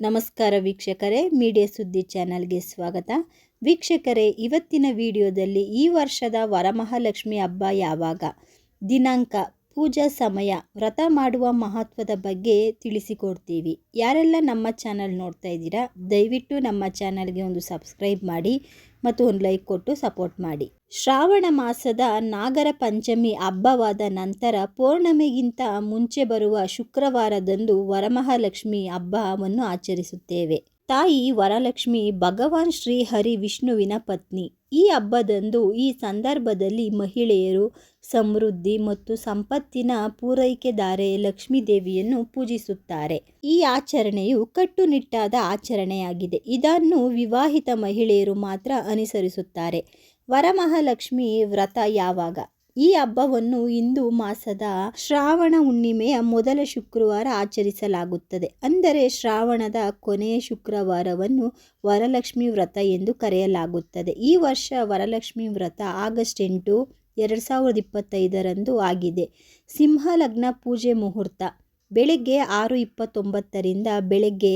ನಮಸ್ಕಾರ ವೀಕ್ಷಕರೇ, ಮೀಡಿಯಾ ಸುದ್ದಿ ಚಾನಲ್ಗೆ ಸ್ವಾಗತ. ವೀಕ್ಷಕರೇ, ಇವತ್ತಿನ ವಿಡಿಯೋದಲ್ಲಿ ಈ ವರ್ಷದ ವರಮಹಾಲಕ್ಷ್ಮಿ ಹಬ್ಬ ಯಾವಾಗ? ದಿನಾಂಕ ಪೂಜಾ ಸಮಯ, ವ್ರತ ಮಾಡುವ ಮಹತ್ವದ ಬಗ್ಗೆ ತಿಳಿಸಿಕೊಡ್ತೀವಿ. ಯಾರೆಲ್ಲ ನಮ್ಮ ಚಾನಲ್ ನೋಡ್ತಾ ಇದ್ದೀರಾ, ದಯವಿಟ್ಟು ನಮ್ಮ ಚಾನಲ್ಗೆ ಒಂದು ಸಬ್ಸ್ಕ್ರೈಬ್ ಮಾಡಿ ಮತ್ತು ಒಂದು ಲೈಕ್ ಕೊಟ್ಟು ಸಪೋರ್ಟ್ ಮಾಡಿ. ಶ್ರಾವಣ ಮಾಸದ ನಾಗರ ಪಂಚಮಿ ಹಬ್ಬವಾದ ನಂತರ ಪೌರ್ಣಮಿಗಿಂತ ಮುಂಚೆ ಬರುವ ಶುಕ್ರವಾರದಂದು ವರಮಹಾಲಕ್ಷ್ಮಿ ಹಬ್ಬವನ್ನು ಆಚರಿಸುತ್ತೇವೆ. ತಾಯಿ ವರಲಕ್ಷ್ಮಿ ಭಗವಾನ್ ಶ್ರೀ ಹರಿ ವಿಷ್ಣುವಿನ ಪತ್ನಿ. ಈ ಹಬ್ಬದಂದು ಈ ಸಂದರ್ಭದಲ್ಲಿ ಮಹಿಳೆಯರು ಸಮೃದ್ಧಿ ಮತ್ತು ಸಂಪತ್ತಿನ ಪೂರೈಕೆದಾರೆ ಲಕ್ಷ್ಮೀ ದೇವಿಯನ್ನು ಪೂಜಿಸುತ್ತಾರೆ. ಈ ಆಚರಣೆಯು ಕಟ್ಟುನಿಟ್ಟಾದ ಆಚರಣೆಯಾಗಿದೆ. ಇದನ್ನು ವಿವಾಹಿತ ಮಹಿಳೆಯರು ಮಾತ್ರ ಅನುಸರಿಸುತ್ತಾರೆ. ವರಮಹಾಲಕ್ಷ್ಮಿ ವ್ರತ ಯಾವಾಗ? ಈ ಹಬ್ಬವನ್ನು ಹಿಂದೂ ಮಾಸದ ಶ್ರಾವಣ ಹುಣ್ಣಿಮೆಯ ಮೊದಲ ಶುಕ್ರವಾರ ಆಚರಿಸಲಾಗುತ್ತದೆ. ಅಂದರೆ ಶ್ರಾವಣದ ಕೊನೆಯ ಶುಕ್ರವಾರವನ್ನು ವರಲಕ್ಷ್ಮಿ ವ್ರತ ಎಂದು ಕರೆಯಲಾಗುತ್ತದೆ. ಈ ವರ್ಷ ವರಲಕ್ಷ್ಮಿ ವ್ರತ ಆಗಸ್ಟ್ ಎಂಟು, ಎರಡು ಸಾವಿರದ ಇಪ್ಪತ್ತೈದರಂದು ಆಗಿದೆ. ಸಿಂಹ ಲಗ್ನ ಪೂಜೆ ಮುಹೂರ್ತ, ಬೆಳಗ್ಗೆ ಆರು ಇಪ್ಪತ್ತೊಂಬತ್ತರಿಂದ ಬೆಳಗ್ಗೆ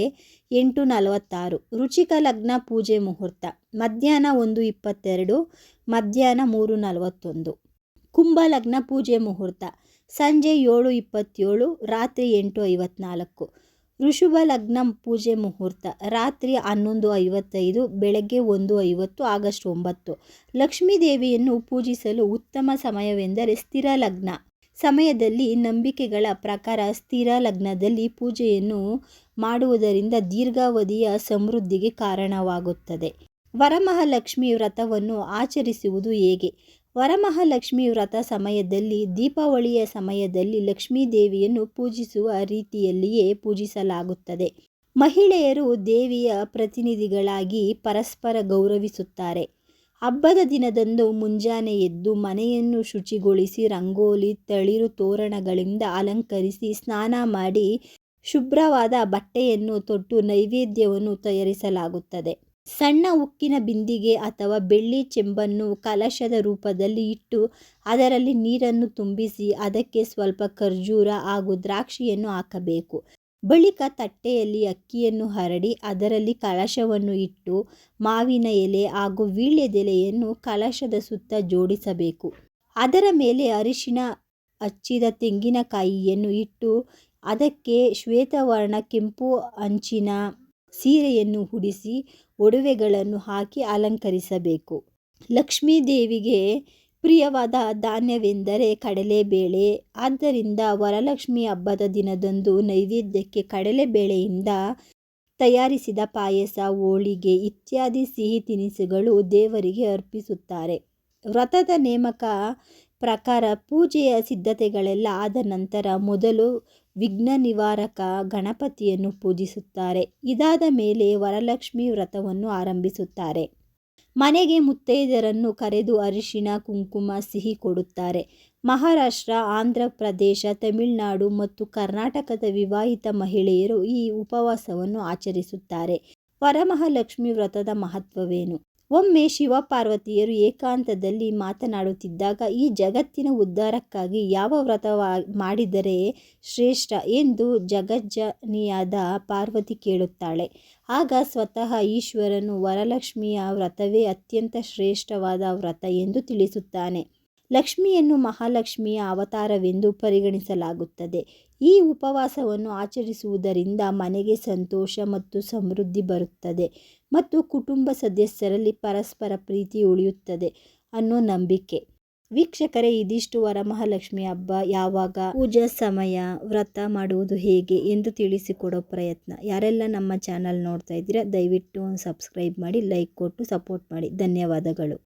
ಎಂಟು ನಲವತ್ತಾರು. ರುಚಿಕ ಲಗ್ನ ಪೂಜೆ ಮುಹೂರ್ತ, ಮಧ್ಯಾಹ್ನ ಒಂದು ಇಪ್ಪತ್ತೆರಡು, ಮಧ್ಯಾಹ್ನ ಮೂರು ನಲವತ್ತೊಂದು. ಕುಂಭ ಲಗ್ನ ಪೂಜೆ ಮುಹೂರ್ತ. ಸಂಜೆ ಏಳು ಇಪ್ಪತ್ತೇಳು, ರಾತ್ರಿ ಎಂಟು ಐವತ್ನಾಲ್ಕು. ಋಷಭ ಲಗ್ನ ಪೂಜೆ ಮುಹೂರ್ತ. ರಾತ್ರಿ ಹನ್ನೊಂದು ಐವತ್ತೈದು, ಬೆಳಗ್ಗೆ ಒಂದು ಐವತ್ತು, ಆಗಸ್ಟ್ ಒಂಬತ್ತು. ಲಕ್ಷ್ಮೀ ದೇವಿಯನ್ನು ಪೂಜಿಸಲು ಉತ್ತಮ ಸಮಯವೆಂದರೆ ಸ್ಥಿರ ಲಗ್ನ ಸಮಯದಲ್ಲಿ ನಂಬಿಕೆಗಳ ಪ್ರಕಾರ ಸ್ಥಿರ ಲಗ್ನದಲ್ಲಿ ಪೂಜೆಯನ್ನು ಮಾಡುವುದರಿಂದ ದೀರ್ಘಾವಧಿಯ ಸಮೃದ್ಧಿಗೆ ಕಾರಣವಾಗುತ್ತದೆ. ವರಮಹಾಲಕ್ಷ್ಮಿ ವ್ರತವನ್ನು ಆಚರಿಸುವುದು ಹೇಗೆ? ವರಮಹಾಲಕ್ಷ್ಮಿ ವ್ರತ ಸಮಯದಲ್ಲಿ, ದೀಪಾವಳಿಯ ಸಮಯದಲ್ಲಿ ಲಕ್ಷ್ಮೀ ದೇವಿಯನ್ನು ಪೂಜಿಸುವ ರೀತಿಯಲ್ಲಿಯೇ ಪೂಜಿಸಲಾಗುತ್ತದೆ. ಮಹಿಳೆಯರು ದೇವಿಯ ಪ್ರತಿನಿಧಿಗಳಾಗಿ ಪರಸ್ಪರ ಗೌರವಿಸುತ್ತಾರೆ. ಹಬ್ಬದ ದಿನದಂದು ಮುಂಜಾನೆ ಎದ್ದು ಮನೆಯನ್ನು ಶುಚಿಗೊಳಿಸಿ ರಂಗೋಲಿ, ತಳಿರು ತೋರಣಗಳಿಂದ ಅಲಂಕರಿಸಿ ಸ್ನಾನ ಮಾಡಿ ಶುಭ್ರವಾದ ಬಟ್ಟೆಯನ್ನು ತೊಟ್ಟು ನೈವೇದ್ಯವನ್ನು ತಯಾರಿಸಲಾಗುತ್ತದೆ. ಸಣ್ಣ ಉಕ್ಕಿನ ಬಿಂದಿಗೆ ಅಥವಾ ಬೆಳ್ಳಿ ಚೆಂಬನ್ನು ಕಲಶದ ರೂಪದಲ್ಲಿ ಇಟ್ಟು ಅದರಲ್ಲಿ ನೀರನ್ನು ತುಂಬಿಸಿ ಅದಕ್ಕೆ ಸ್ವಲ್ಪ ಖರ್ಜೂರ ಹಾಗೂ ದ್ರಾಕ್ಷಿಯನ್ನು ಹಾಕಬೇಕು. ಬಳಿಕ ತಟ್ಟೆಯಲ್ಲಿ ಅಕ್ಕಿಯನ್ನು ಹರಡಿ ಅದರಲ್ಲಿ ಕಲಶವನ್ನು ಇಟ್ಟು ಮಾವಿನ ಎಲೆ ಹಾಗೂ ವೀಳ್ಯದೆಲೆಯನ್ನು ಕಲಶದ ಸುತ್ತ ಜೋಡಿಸಬೇಕು. ಅದರ ಮೇಲೆ ಅರಿಶಿನ ಹಚ್ಚಿದ ತೆಂಗಿನಕಾಯಿಯನ್ನು ಇಟ್ಟು ಅದಕ್ಕೆ ಶ್ವೇತವರ್ಣ ಕೆಂಪು ಅಂಚಿನ ಸೀರೆಯನ್ನು ಉಡಿಸಿ ಒಡವೆಗಳನ್ನು ಹಾಕಿ ಅಲಂಕರಿಸಬೇಕು. ಲಕ್ಷ್ಮೀ ದೇವಿಗೆ ಪ್ರಿಯವಾದ ಧಾನ್ಯವೆಂದರೆ ಕಡಲೆಬೇಳೆ. ಆದ್ದರಿಂದ ವರಲಕ್ಷ್ಮಿ ಹಬ್ಬದ ದಿನದಂದು ನೈವೇದ್ಯಕ್ಕೆ ಕಡಲೆಬೇಳೆಯಿಂದ ತಯಾರಿಸಿದ ಪಾಯಸ, ಹೋಳಿಗೆ ಇತ್ಯಾದಿ ಸಿಹಿ ತಿನಿಸುಗಳು ದೇವರಿಗೆ ಅರ್ಪಿಸುತ್ತಾರೆ. ವ್ರತದ ನೇಮಕ ಪ್ರಕಾರ ಪೂಜೆಯ ಸಿದ್ಧತೆಗಳೆಲ್ಲ ಆದ ನಂತರ ಮೊದಲು ವಿಘ್ನ ನಿವಾರಕ ಗಣಪತಿಯನ್ನು ಪೂಜಿಸುತ್ತಾರೆ. ಇದಾದ ಮೇಲೆ ವರಲಕ್ಷ್ಮಿ ವ್ರತವನ್ನು ಆರಂಭಿಸುತ್ತಾರೆ. ಮನೆಗೆ ಮುತ್ತೈದೆಯರನ್ನು ಕರೆದು ಅರಿಶಿಣ, ಕುಂಕುಮ, ಸಿಹಿ ಕೊಡುತ್ತಾರೆ. ಮಹಾರಾಷ್ಟ್ರ ಆಂಧ್ರ ಪ್ರದೇಶ ತಮಿಳುನಾಡು ಮತ್ತು ಕರ್ನಾಟಕದ ವಿವಾಹಿತ ಮಹಿಳೆಯರು ಈ ಉಪವಾಸವನ್ನು ಆಚರಿಸುತ್ತಾರೆ. ವರಮಹಾಲಕ್ಷ್ಮಿ ವ್ರತದ ಮಹತ್ವವೇನು? ಒಮ್ಮೆ ಶಿವಪಾರ್ವತಿಯರು ಏಕಾಂತದಲ್ಲಿ ಮಾತನಾಡುತ್ತಿದ್ದಾಗ, ಈ ಜಗತ್ತಿನ ಉದ್ಧಾರಕ್ಕಾಗಿ ಯಾವ ವ್ರತ ಮಾಡಿದರೆ ಶ್ರೇಷ್ಠ ಎಂದು ಜಗಜ್ಜನಿಯಾದ ಪಾರ್ವತಿ ಕೇಳುತ್ತಾಳೆ. ಆಗ ಸ್ವತಃ ಈಶ್ವರನು ವರಲಕ್ಷ್ಮಿಯ ವ್ರತವೇ ಅತ್ಯಂತ ಶ್ರೇಷ್ಠವಾದ ವ್ರತ ಎಂದು ತಿಳಿಸುತ್ತಾನೆ. ಲಕ್ಷ್ಮಿಯನ್ನು ಮಹಾಲಕ್ಷ್ಮಿಯ ಅವತಾರವೆಂದು ಪರಿಗಣಿಸಲಾಗುತ್ತದೆ. ಈ ಉಪವಾಸವನ್ನು ಆಚರಿಸುವುದರಿಂದ ಮನೆಗೆ ಸಂತೋಷ ಮತ್ತು ಸಮೃದ್ಧಿ ಬರುತ್ತದೆ. ಮತ್ತು ಕುಟುಂಬ ಸದಸ್ಯರಲ್ಲಿ ಪರಸ್ಪರ ಪ್ರೀತಿ ಉಳಿಯುತ್ತದೆ ಅನ್ನೋ ನಂಬಿಕೆ. ವೀಕ್ಷಕರೇ, ಇದಿಷ್ಟು ವರಮಹಾಲಕ್ಷ್ಮಿ ಹಬ್ಬ ಯಾವಾಗ? ಪೂಜಾ ಸಮಯ, ವ್ರತ ಮಾಡುವುದು ಹೇಗೆ ಎಂದು ತಿಳಿಸಿಕೊಡೋ ಪ್ರಯತ್ನ. ಯಾರೆಲ್ಲ ನಮ್ಮ ಚಾನಲ್ ನೋಡ್ತಾ ಇದ್ದೀರಾ, ದಯವಿಟ್ಟು ಒಂದು ಸಬ್ಸ್ಕ್ರೈಬ್ ಮಾಡಿ, ಲೈಕ್ ಕೊಟ್ಟು ಸಪೋರ್ಟ್ ಮಾಡಿ. ಧನ್ಯವಾದಗಳು.